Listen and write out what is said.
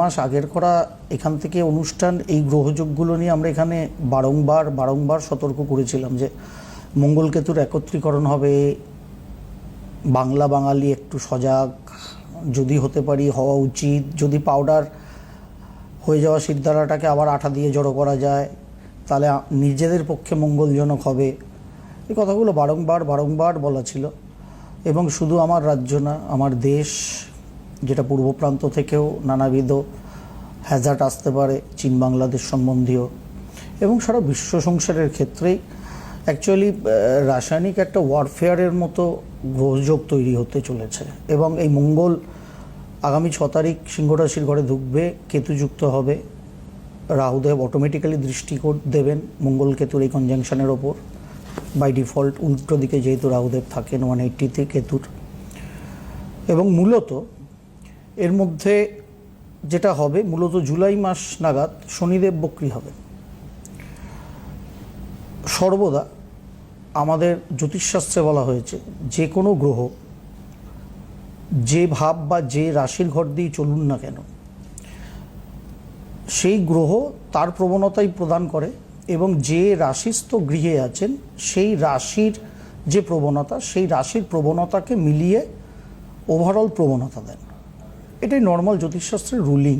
মাস আগের করা এখান থেকে অনুষ্ঠান, এই গ্রহযোগগুলো নিয়ে আমরা এখানে বারংবার বারংবার সতর্ক করেছিলাম যে মঙ্গলকেতুর একত্রীকরণ হবে। বাংলা বাঙালি একটু সজাগ, যদি হতে পারি হওয়া উচিত। যদি পাউডার হয়ে যাওয়া সিদ্ধারাটাকে আবার আঠা দিয়ে জড়ো করা যায়, তাহলে নিজেদের পক্ষে মঙ্গলজনক হবে। এই কথাগুলো বারংবার বারংবার বলা ছিল। এবং শুধু আমার রাজ্য না, আমার দেশ যেটা পূর্ব প্রান্ত থেকেও নানাবিধ হ্যাজার্ট আসতে পারে, চীন বাংলাদেশ সম্বন্ধীয়। এবং সারা বিশ্ব সংসারের ক্ষেত্রেই অ্যাকচুয়ালি রাসায়নিক একটা ওয়ারফেয়ারের মতো গ্রহযোগ তৈরি হতে চলেছে। এবং এই মঙ্গল আগামী ছ তারিখ সিংহ রাশির ঘরে ঢুকবে, কেতুযুক্ত হবে। রাহুদেব অটোমেটিক্যালি দৃষ্টিকোণ দেবেন মঙ্গল কেতুর এই কনজাংশনের ওপর। বাই ডিফল্ট উল্টো দিকে যেহেতু রাহুদেব থাকেন ওয়ান এইট্টিতে কেতুর। এবং মূলত এর মধ্যে যেটা হবে, মূলত জুলাই মাস নাগাদ শনিদেব বক্রী হবে। সর্বদা আমাদের জ্যোতিষশাস্ত্রে বলা হয়েছে, যে কোনো গ্রহ যে ভাব বা যে রাশির ঘর দিয়ে চলুন না কেন, সেই গ্রহ তার প্রবণতাই প্রদান করে এবং যে রাশিস্থ গৃহে আছেন, সেই রাশির যে প্রবণতা, সেই রাশির প্রবণতাকে মিলিয়ে ওভারঅল প্রবণতা দেন। এটাই নর্মাল জ্যোতিষশাস্ত্রের রুলিং